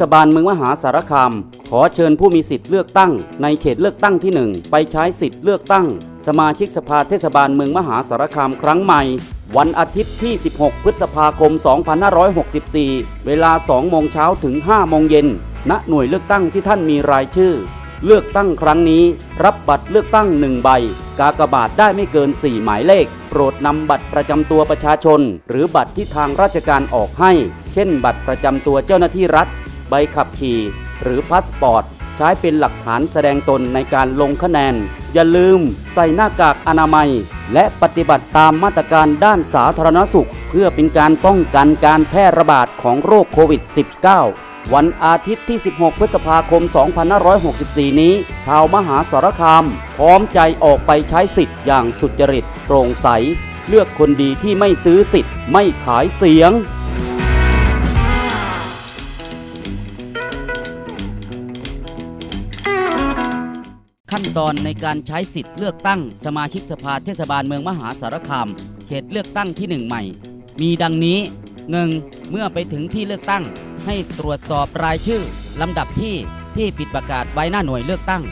ศบาลเมืองมหาสารคาม ขอเชิญผู้มีสิทธิ์เลือกตั้ง ในเขตเลือกตั้งที่ 1 ไปใช้สิทธิ์เลือกตั้ง สมาชิกสภาเทศบาลเมืองมหาสารคามครั้งใหม่ วันอาทิตย์ที่ 16 พฤษภาคม 2564 เวลา 2 โมงเช้าถึง 5 โมงเย็น ณ หน่วยเลือกตั้งที่ท่านมีรายชื่อ เลือกตั้งครั้งนี้ รับบัตรเลือกตั้ง 1 ใบ กากบาทได้ไม่เกิน 4 หมายเลข โปรดนำบัตรประจำตัวประชาชน หรือบัตรที่ทางราชการออกให้ เช่น บัตรประจำตัวเจ้าหน้าที่รัฐ ใบขับขี่ หรือพาสปอร์ต ใช้เป็นหลักฐานแสดงตนในการลงคะแนน อย่าลืมใส่หน้ากากอนามัย และปฏิบัติตามมาตรการด้านสาธารณสุข เพื่อเป็นการป้องกันการแพร่ระบาดของโรคโควิด -19 วันอาทิตย์ที่ 16 พฤษภาคม 2564 นี้ ชาวมหาสารคาม พร้อมใจออกไปใช้สิทธิ์อย่างสุจริต โปร่งใส เลือกคนดีที่ไม่ซื้อสิทธิ์ ไม่ขายเสียง ตอนในการใช้สิทธิ์เลือกตั้งสมาชิกสภาเทศบาลเมืองมหาสารคาม เขตเลือกตั้งที่หนึ่งใหม่ มีดังนี้ 1. เมื่อไปถึงที่เลือกตั้ง ให้ตรวจสอบรายชื่อ ลำดับที่ที่ปิดประกาศไว้หน้าหน่วยเลือกตั้ง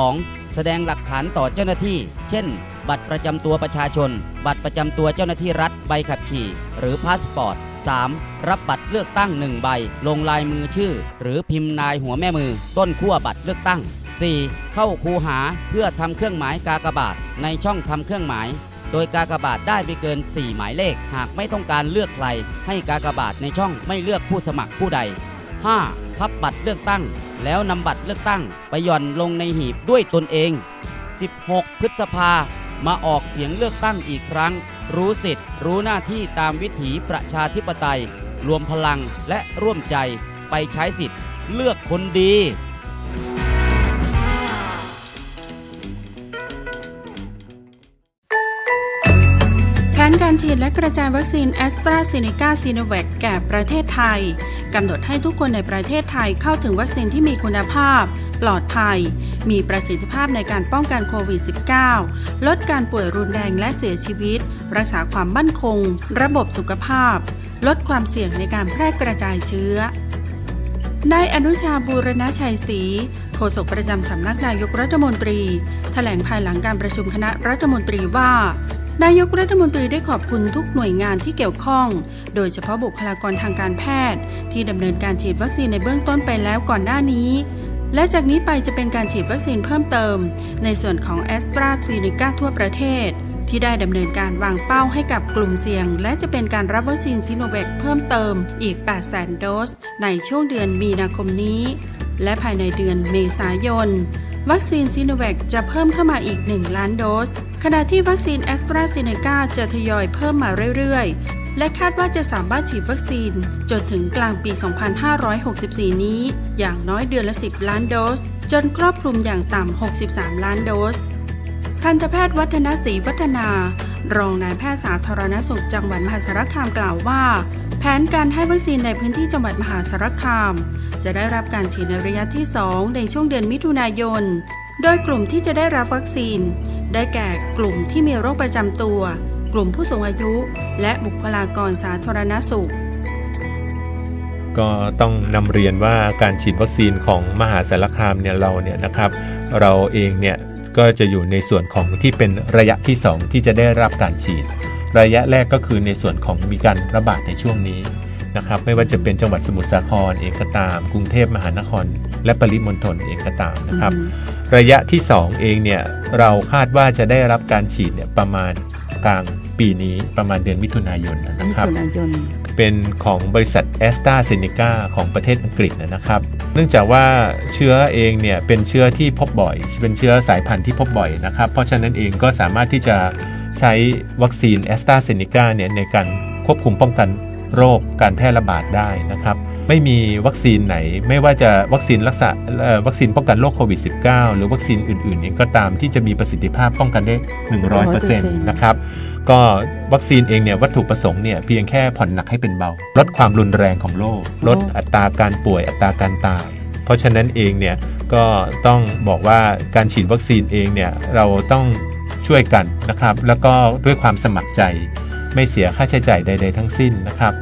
2. แสดงหลักฐานต่อเจ้าหน้าที่ เช่น บัตรประจำตัวประชาชน บัตรประจำตัวเจ้าหน้าที่รัฐใบขับขี่ หรือพาสปอร์ต 3. รับบัตรเลือกตั้ง 1 ใบ ลงลายมือชื่อ หรือพิมพ์นายหัวแม่มือ ต้นขั้วบัตรเลือกตั้ง 4. เข้าคูหาเพื่อทำเครื่องหมายกากบาทในช่องทำเครื่องหมาย โดยกากบาทได้ไปเกิน 4 หมายเลข หากไม่ต้องการเลือกใคร ให้กากบาทในช่องไม่เลือกผู้สมัครผู้ใด 5. พับบัตรเลือกตั้ง แล้วนำบัตรเลือกตั้ง ไปหย่อนลงในหีบด้วยตนเอง 16 พฤษภา มาออกเสียงเลือกตั้งอีกครั้ง รู้สิทธิ์ รู้หน้าที่ตามวิถีประชาธิปไตย รวมพลังและร่วมใจไปใช้สิทธิ์ เลือกคนดี และกระจายวัคซีนแอสตราเซเนกาซีโนแวคแก่ประเทศไทย กำหนดให้ทุกคนในประเทศไทยเข้าถึงวัคซีนที่มีคุณภาพ ปลอดภัย มีประสิทธิภาพในการป้องกันโควิด -19 ลดการป่วยรุนแรงและเสียชีวิต รักษาความมั่นคง ระบบสุขภาพ ลดความเสี่ยงในการแพร่กระจายเชื้อนายอนุชาบูรณชัยศรีโฆษกประจำสำนักนายกรัฐมนตรีแถลงภายหลังการประชุมคณะรัฐมนตรีว่า นายกรัฐมนตรีได้ขอบคุณทุกหน่วยงานที่เกี่ยวข้อง โดยเฉพาะบุคลากรทางการแพทย์ ที่ดำเนินการฉีดวัคซีนในเบื้องต้นไปแล้วก่อนหน้านี้ และจากนี้ไปจะเป็นการฉีดวัคซีนเพิ่มเติม ในส่วนของแอสตราซ e น e c a ทั่วประเทศ ที่ได้ดำเนินการวางเป้าให้กับกลุ่มเสี่ยง และจะเป็นการรับวัคซีนซิโนแวคเพิ่มเติมอีก 800,000 โดส ในช่วงเดือนมีนาคมนี้ และภายในเดือนเมษายน วัคซีนซิโนแวคจะเพิ่มเข้ามาอีก 1 ล้านโดส ขณะที่วัคซีนแอสตราเซเนกาจะทยอยเพิ่มมาเรื่อยๆ และคาดว่าจะสามารถฉีดวัคซีนจนถึงกลางปี 2564 นี้ อย่างน้อยเดือนละ 10 ล้านโดส จนครอบคลุมอย่างต่ำ 63 ล้านโดส ทันตแพทย์วัฒนศรีวัฒนา รองนายแพทย์สาธารณสุขจังหวัดมหาสารคามกล่าวว่า แผนการให้วัคซีนในพื้นที่จังหวัดมหาสารคาม จะได้รับการฉีดในระยะที่ 2 ในช่วงเดือนมิถุนายน โดยกลุ่มที่จะได้รับวัคซีน ได้แก่กลุ่มที่มีโรคประจำตัว กลุ่มผู้สูงอายุ และบุคลากรสาธารณสุข ก็ต้องนำเรียนว่าการฉีดวัคซีนของมหาสารคามเนี่ยเราเนี่ยนะครับ เราเองเนี่ยก็จะอยู่ในส่วนของที่เป็นระยะที่ 2 ที่จะได้รับการฉีด ระยะแรกก็คือในส่วนของมีการระบาดในช่วงนี้นะครับไม่ว่าจะเป็นจังหวัดสมุทรสาครเองก็ตาม กรุงเทพมหานคร และปริมณฑลเองก็ตามนะครับ ระยะที่ 2 เองเนี่ยเราคาดว่าจะได้รับการฉีดเนี่ยประมาณกลางปีนี้ประมาณเดือนมิถุนายนนะครับ เป็นของบริษัทแอสตราเซเนกาของประเทศอังกฤษนะครับ เนื่องจากว่าเชื้อเองเนี่ยเป็นเชื้อที่พบบ่อย เป็นเชื้อสายพันธุ์ที่พบบ่อยนะครับ เพราะฉะนั้นเองก็สามารถที่จะใช้วัคซีนแอสตราเซเนกาเนี่ยในการควบคุมป้องกันโรคการแพร่ระบาดได้นะครับ ไม่มีวัคซีนไหน ไม่ว่าจะวัคซีนรักษาเอ่อวัคซีนป้องกันโรคโควิด -19 หรือวัคซีนอื่นๆเองก็ตามที่จะมีประสิทธิภาพป้องกันได้ 100%นะครับก็วัคซีนเองเนี่ยวัตถุประสงค์เนี่ยเพียงแค่ผ่อนหนักให้เป็นเบา ลดความรุนแรงของโรคลดอัตราการป่วยอัตราการตาย เพราะฉะนั้นเองเนี่ยก็ต้องบอกว่าการฉีดวัคซีนเองเนี่ยเราต้องช่วยกันนะครับ แล้วก็ด้วยความสมัครใจไม่เสียค่าใช้จ่ายใด ๆ ทั้งสิ้นนะครับ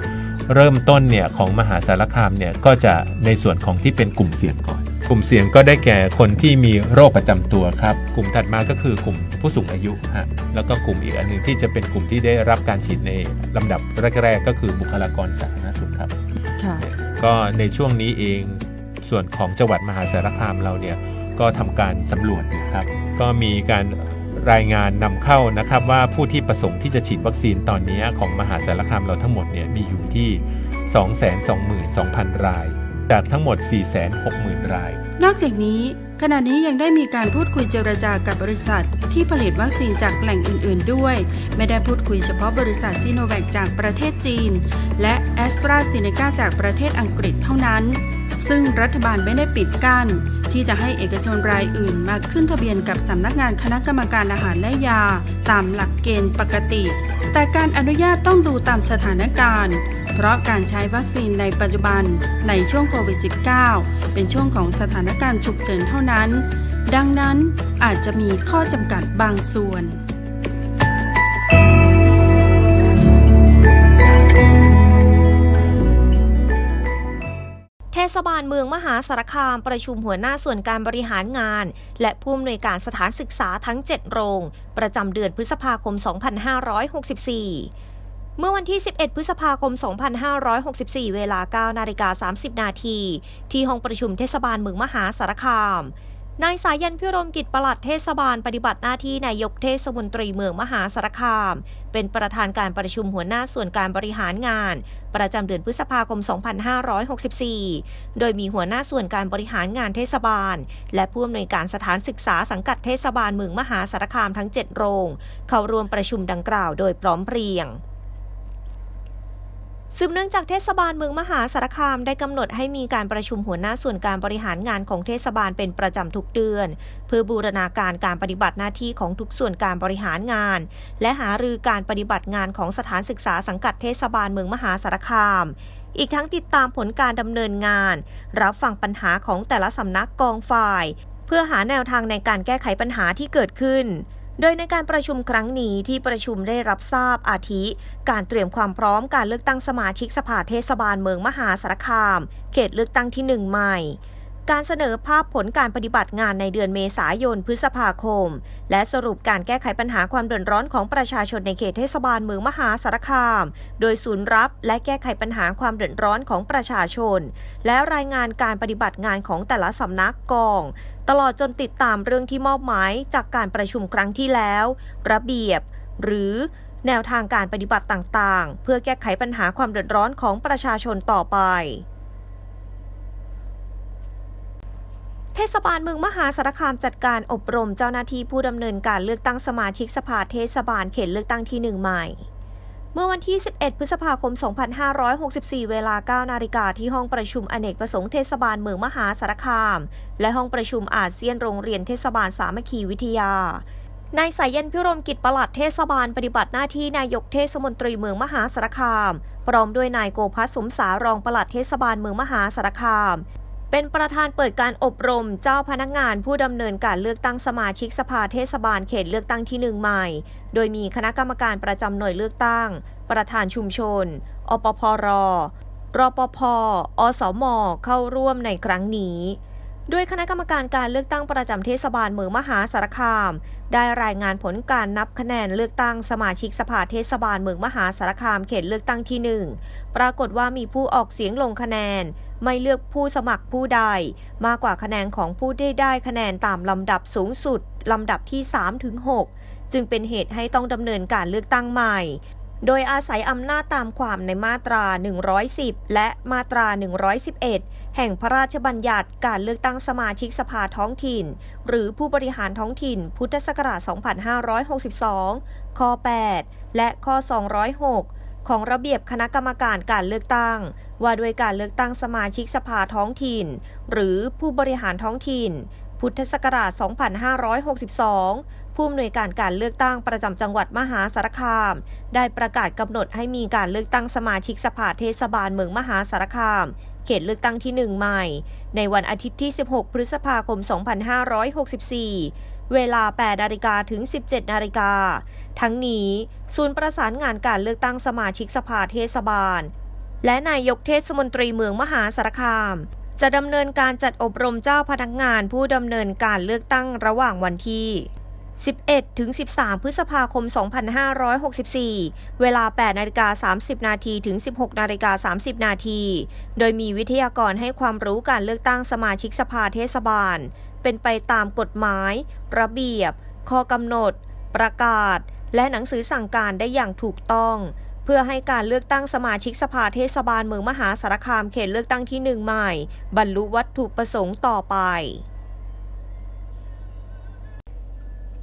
เริ่มต้นเนี่ยของมหาสารคามเนี่ยก็จะในส่วนของที่เป็นกลุ่มเสี่ยงก่อน กลุ่มเสี่ยงก็ได้แก่คนที่มีโรคประจำตัวครับ กลุ่มถัดมาก็คือกลุ่มผู้สูงอายุฮะแล้วก็กลุ่มอีกอันหนึ่งที่จะเป็นกลุ่มที่ได้รับการฉีดในลำดับแรกๆ ก็คือบุคลากรสาธารณสุขครับค่ะก็ในช่วงนี้เองส่วนของจังหวัดมหาสารคามเราเนี่ยก็ทำการสำรวจอยู่ครับ ก็มีการ รายงานนำเข้านะครับว่าผู้ที่ประสงค์ที่จะฉีดวัคซีนตอนนี้ของมหาสารคามเราทั้งหมดเนี่ยมีอยู่ที่ 222,000 ราย จากทั้งหมด 460,000 ราย นอกจากนี้ ขณะนี้ยังได้มีการพูดคุยเจรจากับบริษัท ที่ผลิตวัคซีนจากแหล่งอื่น ๆ ด้วย ไม่ได้พูดคุยเฉพาะบริษัทซีโนแวคจากประเทศจีน และแอสตราเซเนกาจากประเทศอังกฤษเท่านั้น ซึ่งรัฐบาลไม่ได้ปิดกั้นที่จะให้เอกชนรายอื่นมาขึ้นทะเบียนกับสำนักงานคณะกรรมการอาหารและยา ตามหลักเกณฑ์ปกติ แต่การอนุญาตต้องดูตามสถานการณ์ เพราะการใช้วัคซีนในปัจจุบันในช่วงโควิด -19 เป็นช่วงของสถานการณ์ฉุกเฉินเท่านั้น ดังนั้นอาจจะมีข้อจำกัดบางส่วนเทศบาลเมืองมหาสารคามประชุมหัวหน้าส่วนการบริหารงาน และผู้อำนวยการสถานศึกษาทั้ง 7 โรง ประจำเดือนพฤษภาคม 2564 เมื่อวันที่ 11 พฤษภาคม 2564 เวลา 9 นาฬิกา 30 นาที ที่ห้องประชุมเทศบาลเมืองมหาสารคาม นายสายันพิรมกิจปลัดเทศบาลปฏิบัติหน้าที่นายกเทศมนตรีเมืองมหาสารคาม เป็นประธานการประชุมหัวหน้าส่วนการบริหารงาน ประจำเดือนพฤษภาคม 2564 โดยมีหัวหน้าส่วนการบริหารงานเทศบาล และผู้อำนวยการสถานศึกษาสังกัดเทศบาลเมืองมหาสารคามทั้ง 7 โรง เข้าร่วมประชุมดังกล่าวโดยพร้อมเพรียง สืบเนื่องจากเทศบาลเมืองมหาสารคามได้กำหนดให้มีการประชุมหัวหน้าส่วนการบริหารงานของเทศบาลเป็นประจำทุกเดือน เพื่อบูรณาการการปฏิบัติหน้าที่ของทุกส่วนการบริหารงาน และหารือการปฏิบัติงานของสถานศึกษาสังกัดเทศบาลเมืองมหาสารคาม อีกทั้งติดตามผลการดำเนินงาน รับฟังปัญหาของแต่ละสำนักกองฝ่าย เพื่อหาแนวทางในการแก้ไขปัญหาที่เกิดขึ้น โดยในการประชุมครั้งนี้ที่ประชุมได้รับทราบอาทิ การเตรียมความพร้อมการเลือกตั้งสมาชิกสภาเทศบาลเมืองมหาสารคาม เขตเลือกตั้งที่หนึ่งใหม่ การเสนอภาพผลการปฏิบัติงานในเดือนเมษายนพฤษภาคม และสรุปการแก้ไขปัญหาความเดือดร้อนของประชาชนในเขตเทศบาลเมืองมหาสารคาม โดยศูนย์รับและแก้ไขปัญหาความเดือดร้อนของประชาชน และรายงานการปฏิบัติงานของแต่ละสำนักกอง ตลอดจนติดตามเรื่องที่มอบหมายจากการประชุมครั้งที่แล้ว ระเบียบ หรือแนวทางการปฏิบัติต่างๆ เพื่อแก้ไขปัญหาความเดือดร้อนของประชาชนต่อไป เทศบาลเมืองมหาสารคามจัดการอบรมเจ้าหน้าที่ผู้ดำเนินการเลือกตั้งสมาชิกสภาเทศบาลเขตเลือกตั้งที่หนึ่งใหม่ เมื่อวันที่ 11 พฤษภาคม 2564 เวลา 9 นาฬิกาที่ห้องประชุมอเนกประสงค์เทศบาลเมืองมหาสารคาม และห้องประชุมอาเซียนโรงเรียนเทศบาลสามัคคีวิทยานายสายันพิรมกิจประหลัดเทศบาลปฏิบัติหน้าที่นายกเทศมนตรีเมืองมหาสารคาม พร้อมด้วยนายโกภัสสมสารองประหลัดเทศบาลเมืองมหาสารคาม เป็นประธานเปิดการอบรมเจ้าพนักงานผู้ดำเนินการเลือกตั้งสมาชิกสภาเทศบาลเขตเลือกตั้งที่หนึ่งใหม่ โดยมีคณะกรรมการประจำหน่วยเลือกตั้ง ประธานชุมชน อปพร รปภ อสม เข้าร่วมในครั้งนี้ด้วยคณะกรรมการการเลือกตั้งประจำเทศบาลเมืองมหาสารคาม ได้รายงานผลการนับคะแนนเลือกตั้งสมาชิกสภาเทศบาลเมืองมหาสารคามเขตเลือกตั้งที่หนึ่งปรากฏว่ามีผู้ออกเสียงลงคะแนน ไม่เลือกผู้สมัครผู้ใด มากกว่าคะแนนของผู้ได้ได้คะแนนตามลำดับสูงสุด ลำดับที่ 3 ถึง 6 จึงเป็นเหตุให้ต้องดำเนินการเลือกตั้งใหม่ โดยอาศัยอำนาจตามความในมาตรา 110 และมาตรา 111 แห่งพระราชบัญญัติการเลือกตั้งสมาชิกสภาท้องถิ่น หรือผู้บริหารท้องถิ่น พุทธศักราช 2562 ข้อ 8 และข้อ 206 ของระเบียบคณะกรรมการการเลือกตั้ง ว่าด้วยการเลือกตั้งสมาชิกสภาท้องถิ่น หรือผู้บริหารท้องถิ่น พุทธศักราช 2562 ผู้อำนวยการการเลือกตั้งประจำจังหวัดมหาสารคาม ได้ประกาศกำหนดให้มีการเลือกตั้งสมาชิกสภาเทศบาลเมืองมหาสารคาม เขตเลือกตั้งที่ 1 ใหม่ ในวันอาทิตย์ที่ 16 พฤษภาคม 2564 เวลา 8 นาฬิกาถึง 17 นาฬิกา ทั้งนี้ ศูนย์ประสานงานการเลือกตั้งสมาชิกสภาเทศบาล และนายกเทศมนตรีเมืองมหาสารคาม จะดำเนินการจัดอบรมเจ้าพนักงานผู้ดำเนินการเลือกตั้งระหว่างวันที่ 11 ถึง 13 พฤษภาคม 2564 เวลา 8 นาฬิกา 30 นาทีถึง 16 นาฬิกา 30 นาที โดยมีวิทยากรให้ความรู้การเลือกตั้งสมาชิกสภาเทศบาล เป็นไปตามกฎหมาย ระเบียบ ข้อกำหนด ประกาศ และหนังสือสั่งการได้อย่างถูกต้อง เพื่อให้การเลือกตั้งสมาชิกสภาเทศบาลเมืองมหาสารคามเขตเลือกตั้งที่หนึ่งใหม่ บรรลุวัตถุประสงค์ต่อไป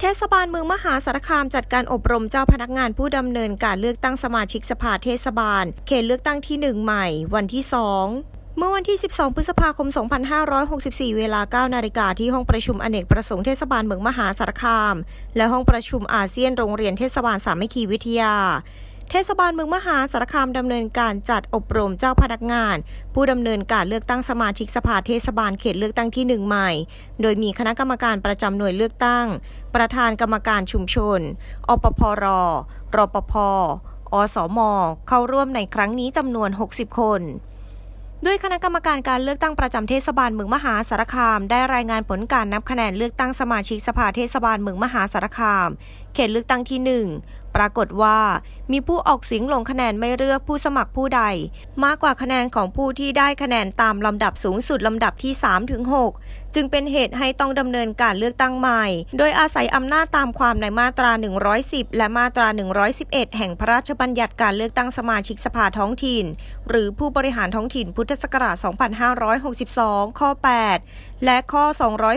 เทศบาลเมืองมหาสารคามจัดการอบรมเจ้าพนักงานผู้ดำเนินการเลือกตั้งสมาชิกสภาเทศบาล เขตเลือกตั้งที่ 1 ใหม่ วันที่ 2 เมื่อวันที่ 12 พฤษภาคม 2564 เวลา 9 นาฬิกาที่ห้องประชุมอเนกประสงค์เทศบาลเมืองมหาสารคาม และห้องประชุมอาเซียนโรงเรียนเทศบาลสามัคคีวิทยา เทศบาลเมืองมหาสารคามดำเนินการจัดอบรมเจ้าพนักงาน ผู้ดำเนินการเลือกตั้งสมาชิกสภาเทศบาลเขตเลือกตั้งที่หนึ่งใหม่ โดยมีคณะกรรมการประจำหน่วยเลือกตั้ง ประธานกรรมการชุมชน อปพร รปภ อสม เข้าร่วมในครั้งนี้จำนวน 60 คน ด้วยคณะกรรมการการเลือกตั้งประจำเทศบาลเมืองมหาสารคาม ได้รายงานผลการนับคะแนนเลือกตั้งสมาชิกสภาเทศบาลเมืองมหาสารคาม เขตเลือกตั้งที่ 1ปรากฏว่า มีผู้ออกเสียงลงคะแนนไม่เลือกผู้สมัครผู้ใด มากกว่าคะแนนของผู้ที่ได้คะแนนตามลำดับสูงสุดลำดับที่3ถึง6จึงเป็นเหตุให้ต้องดำเนินการเลือกตั้งใหม่ โดยอาศัยอำนาจตามความในมาตรา 110 และมาตรา 111 แห่งพระราชบัญญัติการเลือกตั้งสมาชิกสภาท้องถิ่น หรือผู้บริหารท้องถิ่นพุทธศักราช 2562 ข้อ 8 และข้อ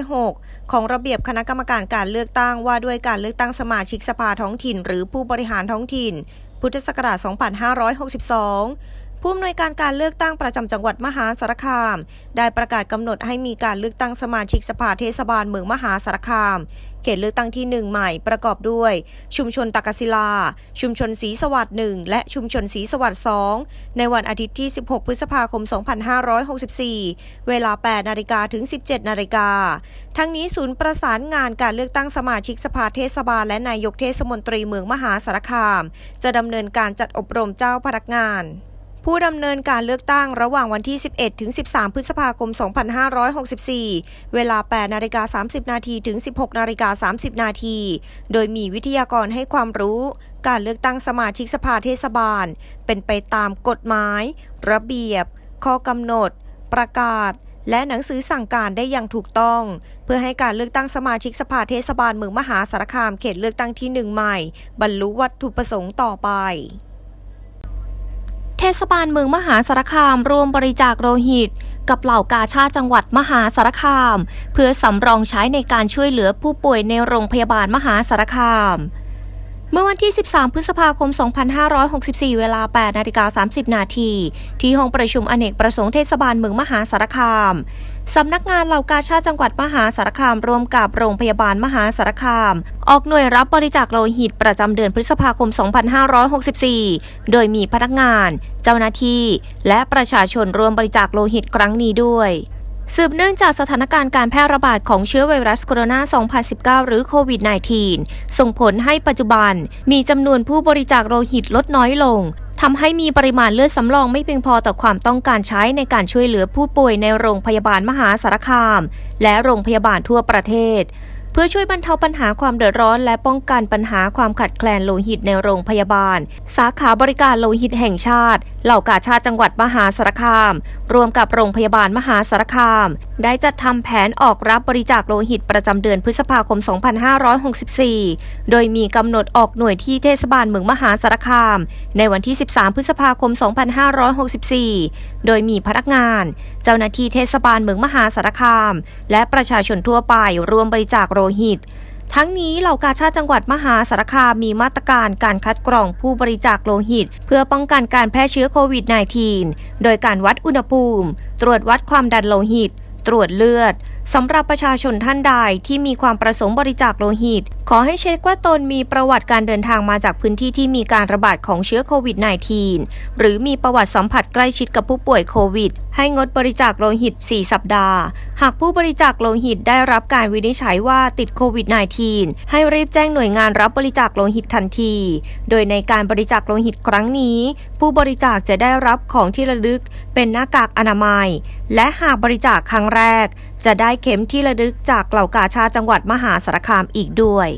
206 ของระเบียบคณะกรรมการการเลือกตั้งว่าด้วยการเลือกตั้งสมาชิกสภาท้องถิ่น หรือผู้บริหารท้องถิ่น พุทธศักราช 2562 ผู้อำนวยการการเลือกตั้งประจำจังหวัดมหาสารคาม ได้ประกาศกำหนดให้มีการเลือกตั้งสมาชิกสภาเทศบาลเมืองมหาสารคาม เขตเลือกตั้งที่ 1 ใหม่ประกอบด้วย ชุมชนตากศิลา ชุมชนศรีสวัสดิ์1และชุมชนศรีสวัสดิ์2ในวันอาทิตย์ที่ 16 พฤษภาคม 2564 เวลา 8 นาฬิกาถึง 17 นาฬิกา ทั้งนี้ศูนย์ประสานงานการเลือกตั้งสมาชิกสภาเทศบาลและนายกเทศมนตรีเมืองมหาสารคาม จะดำเนินการจัดอบรมเจ้าพนักงาน ผู้ดำเนินการเลือกตั้งระหว่างวันที่ 11 ถึง 13 พฤษภาคม 2564 เวลา 8 นาฬิกา 30 นาทีถึง 16 นาฬิกา 30 นาที โดยมีวิทยากรให้ความรู้ การเลือกตั้งสมาชิกสภาเทศบาล เป็นไปตามกฎหมาย ระเบียบ ข้อกำหนด ประกาศและหนังสือสั่งการได้อย่างถูกต้อง เพื่อให้การเลือกตั้งสมาชิกสภาเทศบาลเมืองมหาสารคามเขตเลือกตั้งที่หนึ่งใหม่ บรรลุวัตถุประสงค์ต่อไป ทศบาลเมืองมหาสารคามร่วมบริจาคโลหิต กับเหล่ากาชาติจังหวัดมหาสารคาม เพื่อสำรองใช้ในการช่วยเหลือผู้ป่วยในโรงพยาบาลมหาสารคาม เมื่อวันที่ 13 พฤษภาคม 2564 เวลา 8 นาฬิกา 30 นาที ที่ห้องประชุมอเนกประสงค์เทศบาลเมืองมหาสารคาม สำนักงานเหล่ากาชาติจังหวัดมหาสารคามร่วมกับโรงพยาบาลมหาสารคาม ออกหน่วยรับบริจาคโลหิตประจำเดือนพฤษภาคม 2564 โดยมีพนักงาน เจ้าหน้าที่ และประชาชนร่วมบริจาคโลหิตครั้งนี้ด้วยสืบเนื่องจากสถานการณ์การแพร่ระบาดของเชื้อไวรัสโคโรนา 2019 หรือโควิด -19 ส่งผลให้ปัจจุบันมีจำนวนผู้บริจาคโลหิตลดน้อยลง ทำให้มีปริมาณเลือดสำรองไม่เพียงพอต่อความต้องการใช้ในการช่วยเหลือผู้ป่วยในโรงพยาบาลมหาสารคาม และโรงพยาบาลทั่วประเทศ เพื่อช่วยบรรเทาปัญหาความเดือดร้อน และป้องกันปัญหาความขัดแคลนโลหิตในโรงพยาบาล สาขาบริการโลหิตแห่งชาติ เหล่ากาชาติจังหวัดมหาสารคาม รวมกับโรงพยาบาลมหาสารคาม ได้จัดทำแผนออกรับบริจาคโลหิตประจำเดือนพฤษภาคม 2564 โดยมีกำหนดออกหน่วยที่เทศบาลเมืองมหาสารคาม ในวันที่ 13 พฤษภาคม 2564 โดยมีพนักงาน เจ้าหน้าที่เทศบาลเมืองมหาสารคาม และประชาชนทั่วไปร่วมบริจาคโลหิต ทั้งนี้เหล่ากาชาติจังหวัดมหาสารคามมีมาตรการการคัดกรองผู้บริจาคโลหิต เพื่อป้องกันการแพร่เชื้อโควิด -19 โดยการวัดอุณหภูมิ ตรวจวัดความดันโลหิต ตรวจเลือด สำหรับประชาชนท่านใดที่มีความประสงค์บริจาคโลหิต ขอให้เช็คว่าตนมีประวัติการเดินทางมาจากพื้นที่ที่มีการระบาดของเชื้อโควิด -19 หรือมีประวัติสัมผัสใกล้ชิดกับผู้ป่วยโควิด ให้งดบริจาคโลหิต 4 สัปดาห์ หากผู้บริจาคโลหิตได้รับการวินิจฉัยว่าติดโควิด -19 ให้รีบแจ้งหน่วยงานรับบริจาคโลหิตทันที โดยในการบริจาคโลหิตครั้งนี้ ผู้บริจาคจะได้รับของที่ระลึก เป็นหน้ากากอนามัย และหากบริจาคครั้งแรก จะได้เข็มที่ระลึกจากเหล่ากาชาจังหวัดมหาสารคามอีกด้วย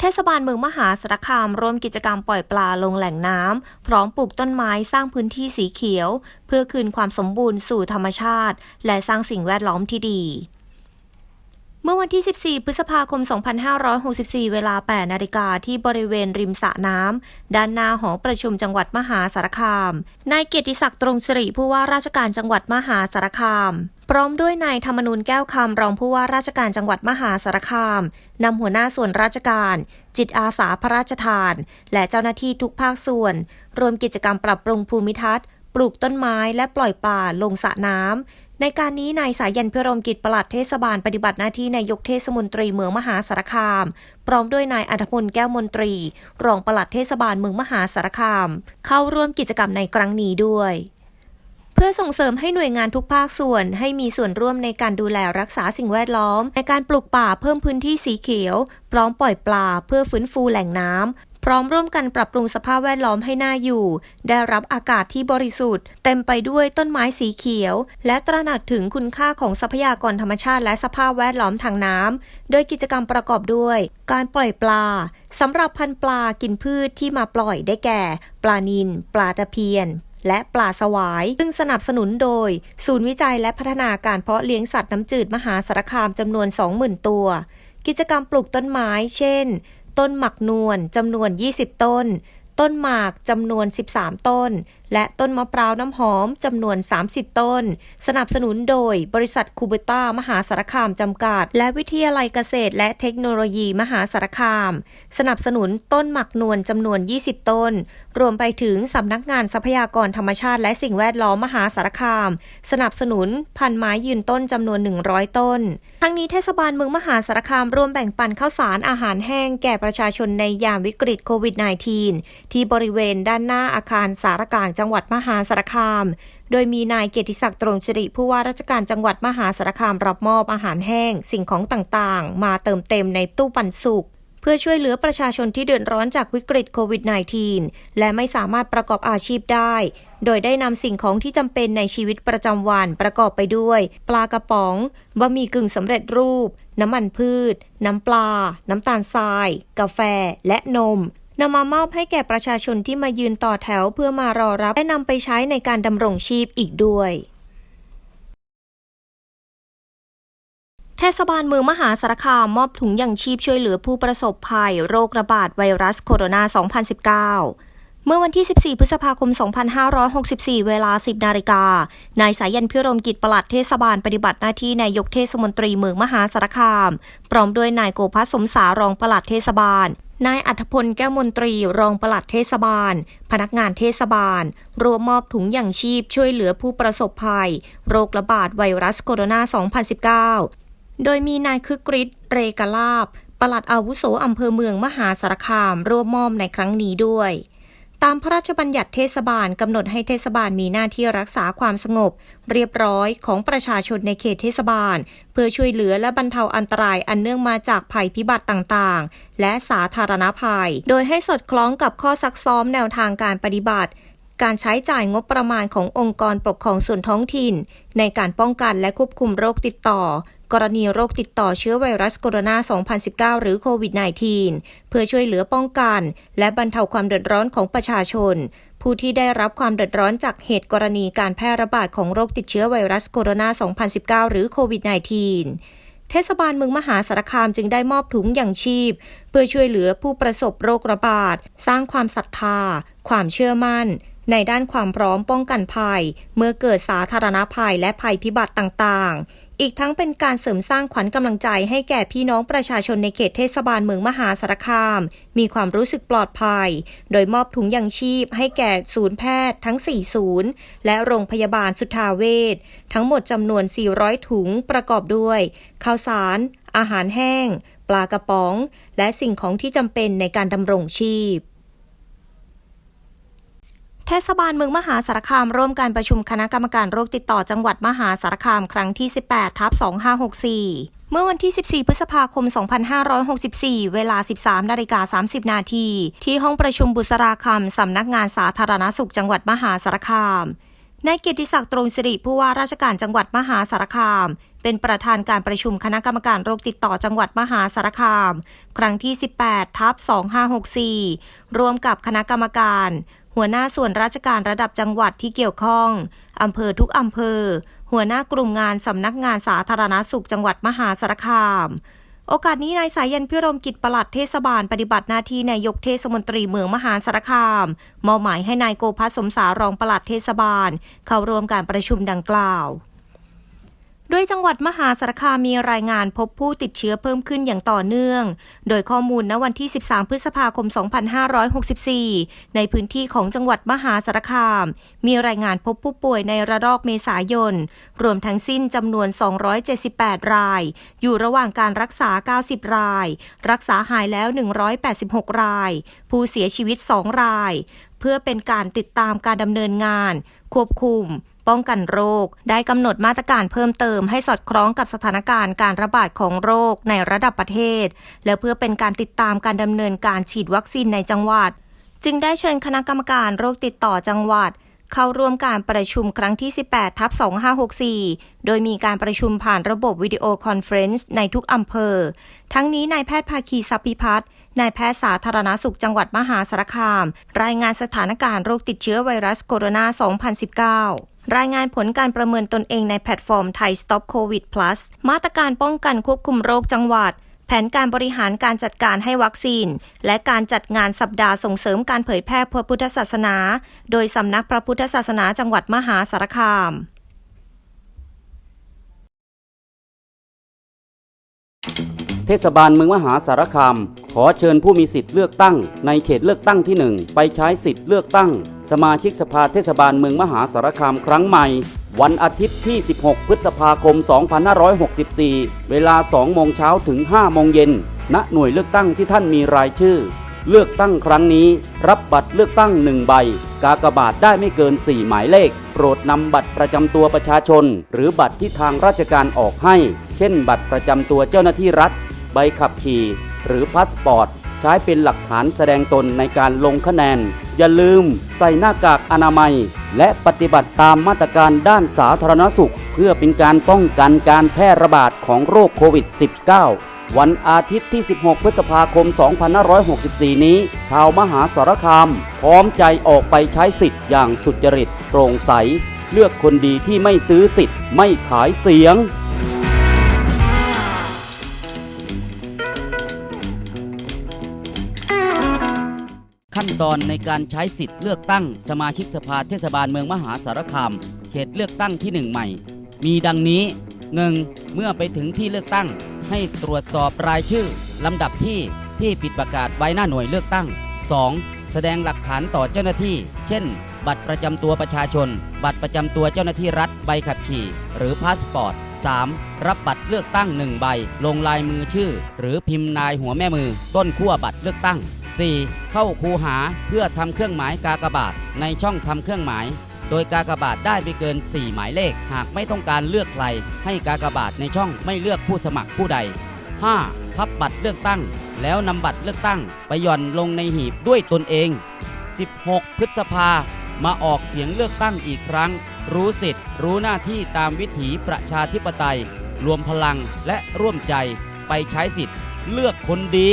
เทศบาลเมืองมหาสารคามร่วมกิจกรรมปล่อยปลาลงแหล่งน้ำ พร้อมปลูกต้นไม้สร้างพื้นที่สีเขียว เพื่อคืนความสมบูรณ์สู่ธรรมชาติ และสร้างสิ่งแวดล้อมที่ดี มื่อวันที่ 14 พฤษภาคม 2564 เวลา 8 นาฬิกาที่บริเวณริมสระน้ำ ด้านหน้าหอประชุมจังหวัดมหาสารคาม นายเกียรติศักดิ์ตรงสิริผู้ว่าราชการจังหวัดมหาสารคาม พร้อมด้วยนายธรรมนูญแก้วคำรองผู้ว่าราชการจังหวัดมหาสารคาม นำหัวหน้าส่วนราชการ จิตอาสาพระราชทาน และเจ้าหน้าที่ทุกภาคส่วน รวมกิจกรรมปรับปรุงภูมิทัศน์ ปลูกต้นไม้และปล่อยปลาลงสระน้ำ ในการนี้นายสายันพิรมกิจปลัดเทศบาลปฏิบัติหน้าที่นายกเทศมนตรีเมืองมหาสารคาม พร้อมด้วยนายอัธพลแก้วมนตรี รองปลัดเทศบาลเมืองมหาสารคาม เข้าร่วมกิจกรรมในครั้งนี้ด้วยเพื่อส่งเสริมให้หน่วยงานทุกภาคส่วนให้มีส่วนร่วมในการดูแลรักษาสิ่งแวดล้อม ในการปลูกป่าเพิ่มพื้นที่สีเขียว พร้อมปล่อยปลาเพื่อฟื้นฟูแหล่งน้ำ ร้อมร่วมกันปรับปรุงสภาพแวดล้อมให้น่าอยู่ ได้รับอากาศที่บริสุทธิ์ เต็มไปด้วยต้นไม้สีเขียว และตระหนักถึงคุณค่าของทรัพยากรธรรมชาติและสภาพแวดล้อมทางน้ำ โดยกิจกรรมประกอบด้วย การปล่อยปลาสำหรับพันปลากินพืชที่มาปล่อยได้แก่ ปลานิลปลาตะเพียนและปลาสวาย ซึ่งสนับสนุนโดย ศูนย์วิจัยและพัฒนาการเพาะเลี้ยงสัตว์น้ำจืดมหาสารคามจำนวน 20,000 ตัว กิจกรรมปลูกต้นไม้ เช่น ต้นหมักนวลจำนวน 20 ต้น ต้นหมากจำนวน 13 ต้น และต้นมะพร้าวน้ำหอมจำนวน 30 ต้น สนับสนุนโดยบริษัทคูเบต้ามหาสารคามจำกัด และวิทยาลัยเกษตร และเทคโนโลยีมหาสารคาม สนับสนุนต้นหมักนวลจำนวน 20 ต้น รวมไปถึงสำนักงานทรัพยากรธรรมชาติและสิ่งแวดล้อมมหาสารคาม สนับสนุนพันไม้ยืนต้นจำนวน 100 ต้น ทั้งนี้เทศบาลเมืองมหาสารคามร่วมแบ่งปันข้าวสารอาหารแห้งแก่ประชาชนในยามวิกฤตโควิด -19 ที่บริเวณด้านหน้าอาคารสารกลางจังหวัดมหาสารคาม โดยมีนายเกียรติศักดิ์ตรงสิริผู้ว่าราชการจังหวัดมหาสารคามรับมอบอาหารแห้ง สิ่งของต่างๆ มาเติมเต็มในตู้ปันสุกเพื่อช่วยเหลือประชาชนที่เดือดร้อนจากวิกฤตโควิด -19 และไม่สามารถประกอบอาชีพได้ โดยได้นำสิ่งของที่จำเป็นในชีวิตประจำวันประกอบไปด้วย ปลากระป๋อง บะหมี่กึ่งสำเร็จรูป น้ำมันพืช น้ำปลา น้ำตาลทราย กาแฟ และนม นำมามอบให้แก่ประชาชนที่มายืนต่อแถวเพื่อมารอรับและนำไปใช้ในการดำรงชีพอีกด้วยเทศบาลเมืองมหาสารคามมอบถุงยังชีพช่วยเหลือผู้ประสบภัย โรคระบาดไวรัสโคโรนา 2019 เมื่อวันที่ 14 พฤษภาคม 2564 เวลา 10 นาฬิกา นายสายันพิรมกิจประหลัดเทศบาลปฏิบัติหน้าที่นายกเทศมนตรีเมืองมหาสารคาม พร้อมด้วยนายโกภัสสมสารองประหลัดเทศบาลนายอัธพลแก้วมนตรีรองปลัดเทศบาล พนักงานเทศบาล รวมมอบถุงยังชีพช่วยเหลือผู้ประสบภัย โรคระบาดไวรัสโคโรนา 2019 โดยมีนายคึกฤทธิ์เรกลาบปลัดอาวุโสอำเภอเมืองมหาสารคาม ร่วมมอบในครั้งนี้ด้วย ตามพระราชบัญญัติเทศบาลกำหนดให้เทศบาลมีหน้าที่รักษาความสงบ เรียบร้อยของประชาชนในเขตเทศบาล เพื่อช่วยเหลือและบรรเทาอันตรายอันเนื่องมาจากภัยพิบัติต่างๆ และสาธารณภัย โดยให้สอดคล้องกับข้อซักซ้อมแนวทางการปฏิบัติการใช้จ่ายงบประมาณขององค์กรปกครองส่วนท้องถิ่น ในการป้องกันและควบคุมโรคติดต่อ กรณีโรคติดต่อเชื้อไวรัสโคโรนา 2019 หรือโควิด -19 เพื่อช่วยเหลือป้องกัน และบรรเทาความเดือดร้อนของประชาชน ผู้ที่ได้รับความเดือดร้อนจากเหตุกรณีการแพร่ระบาดของโรคติดเชื้อไวรัสโคโรนา 2019 หรือโควิด -19 เทศบาลเมืองมหาสารคามจึงได้มอบถุงอย่างชีพ เพื่อช่วยเหลือผู้ประสบโรคระบาด สร้างความศรัทธา ความเชื่อมั่น ในด้านความพร้อมป้องกันภัย เมื่อเกิดสาธารณภัยและภัยพิบัติต่างๆ อีกทั้งเป็นการเสริมสร้างขวัญกำลังใจให้แก่พี่น้องประชาชนในเขตเทศบาลเมืองมหาสารคาม มีความรู้สึกปลอดภัย โดยมอบถุงยังชีพให้แก่ศูนย์แพทย์ทั้ง 4 ศูนย์ และโรงพยาบาลสุทธาเวชทั้งหมดจำนวน 400 ถุงประกอบด้วยข้าวสาร อาหารแห้ง ปลากระป๋อง และสิ่งของที่จำเป็นในการดำรงชีพ เทศบาลเมืองมหาสารคามร่วมการประชุมคณะกรรมการโรคติดต่อจังหวัดมหาสารคามครั้งที่ 18 ทับ 2564เมื่อวันที่ 14 พฤษภาคม 2564 เวลา 13 นาฬิกา 30 นาที ที่ห้องประชุมบุษราคำ สำนักงานสาธารณสุขจังหวัดมหาสารคาม นายเกียรติศักดิ์ตรงสิริผู้ว่าราชการจังหวัดมหาสารคาม เป็นประธานการประชุมคณะกรรมการโรคติดต่อจังหวัดมหาสารคาม ครั้งที่ 18 ทับ 2564 ร่วมกับคณะกรรมการ หัวหน้าส่วนราชการระดับจังหวัดที่เกี่ยวข้องอำเภอทุกอำเภอ หัวหน้ากลุ่มงานสำนักงานสาธารณสุขจังหวัดมหาสารคาม โอกาสนี้นายสายันพิรมกิจปลัดเทศบาลปฏิบัติหน้าที่นายกเทศมนตรีเมืองมหาสารคาม มอบหมายให้นายโกภัสสมสารองปลัดเทศบาล เข้าร่วมการประชุมดังกล่าว โดยจังหวัดมหาสารคามมีรายงานพบผู้ติดเชื้อเพิ่มขึ้นอย่างต่อเนื่อง โดยข้อมูลณวันที่ 13 พฤษภาคม 2564 ในพื้นที่ของจังหวัดมหาสารคาม มีรายงานพบผู้ป่วยในระลอกเมษายน รวมทั้งสิ้นจำนวน 278 ราย อยู่ระหว่างการรักษา 90 ราย รักษาหายแล้ว 186 ราย ผู้เสียชีวิต 2 ราย เพื่อเป็นการติดตามการดำเนินงาน ควบคุม ป้องกันโรค ได้กำหนดมาตรการเพิ่มเติมให้สอดคล้องกับสถานการณ์การระบาดของโรคในระดับประเทศ และเพื่อเป็นการติดตามการดำเนินการฉีดวัคซีนในจังหวัด จึงได้เชิญคณะกรรมการโรคติดต่อจังหวัดเข้าร่วมการประชุมครั้งที่ 18 ทับ 2564 โดยมีการประชุมผ่านระบบวิดีโอคอนเฟรนซ์ในทุกอำเภอ ทั้งนี้นายแพทย์ภาคีสัพพิพัฒน์นายแพทย์สาธารณสุขจังหวัดมหาสารคาม รายงานสถานการณ์โรคติดเชื้อไวรัสโคโรนา 2019 รายงานผลการประเมินตนเองในแพลตฟอร์มไทย Stop COVID Plus มาตรการป้องกันควบคุมโรคจังหวัด แผนการบริหารการจัดการให้วัคซีน และการจัดงานสัปดาห์ส่งเสริมการเผยแพร่พระพุทธศาสนา โดยสำนักพระพุทธศาสนาจังหวัดมหาสารคามเทศบาลเมืองมหาสารคาม ขอเชิญผู้มีสิทธิ์เลือกตั้ง ในเขตเลือกตั้งที่ 1 ไปใช้สิทธิ์เลือกตั้ง สมาชิกสภาเทศบาลเมืองมหาสารคามครั้งใหม่ วันอาทิตย์ที่ 16 พฤษภาคม 2564 เวลา 2 โมงเช้าถึง 5 โมงเย็น ณ หน่วยเลือกตั้งที่ท่านมีรายชื่อ เลือกตั้งครั้งนี้ รับบัตรเลือกตั้ง 1 ใบ กากบาทได้ไม่เกิน 4 หมายเลข โปรดนำบัตรประจำตัวประชาชน หรือบัตรที่ทางราชการออกให้ เช่น บัตรประจำตัวเจ้าหน้าที่รัฐ ใบขับขี่ หรือพาสปอร์ต ใช้เป็นหลักฐานแสดงตนในการลงคะแนน อย่าลืมใส่หน้ากากอนามัย และปฏิบัติตามมาตรการด้านสาธารณสุข เพื่อเป็นการป้องกันการแพร่ระบาดของโรคโควิด -19 วันอาทิตย์ที่ 16 พฤษภาคม 2564 นี้ ชาวมหาสารคาม พร้อมใจออกไปใช้สิทธิ์อย่างสุจริต โปร่งใส เลือกคนดีที่ไม่ซื้อสิทธิ์ ไม่ขายเสียง นตอนในการใช้สิทธิ์เลือกตั้งสมาชิกสภาเทศบาลเมืองมหาสารคาม เขตเลือกตั้งที่ 1 ใหม่ มีดังนี้ 1. เมื่อไปถึงที่เลือกตั้ง ให้ตรวจสอบรายชื่อ ลำดับที่ที่ปิดประกาศไว้หน้าหน่วยเลือกตั้ง 2. แสดงหลักฐานต่อเจ้าหน้าที่ เช่น บัตรประจำตัวประชาชน บัตรประจำตัวเจ้าหน้าที่รัฐใบขับขี่ หรือพาสปอร์ต 3. รับบัตรเลือกตั้ง 1 ใบ ลงลายมือชื่อ หรือพิมพ์นายหัวแม่มือ ต้นขั้วบัตรเลือกตั้ง 4. เข้าคูหาเพื่อทำเครื่องหมายกากบาทในช่องทำเครื่องหมาย โดยกากบาทได้ไม่เกิน 4 หมายเลข หากไม่ต้องการเลือกใคร ให้กากบาทในช่องไม่เลือกผู้สมัครผู้ใด 5. พับบัตรเลือกตั้ง แล้วนำบัตรเลือกตั้ง ไปหย่อนลงในหีบด้วยตนเอง 16 พฤษภา มาออกเสียงเลือกตั้งอีกครั้ง รู้สิทธิ์ รู้หน้าที่ตามวิถีประชาธิปไตย รวมพลังและร่วมใจไปใช้สิทธิ์ เลือกคนดี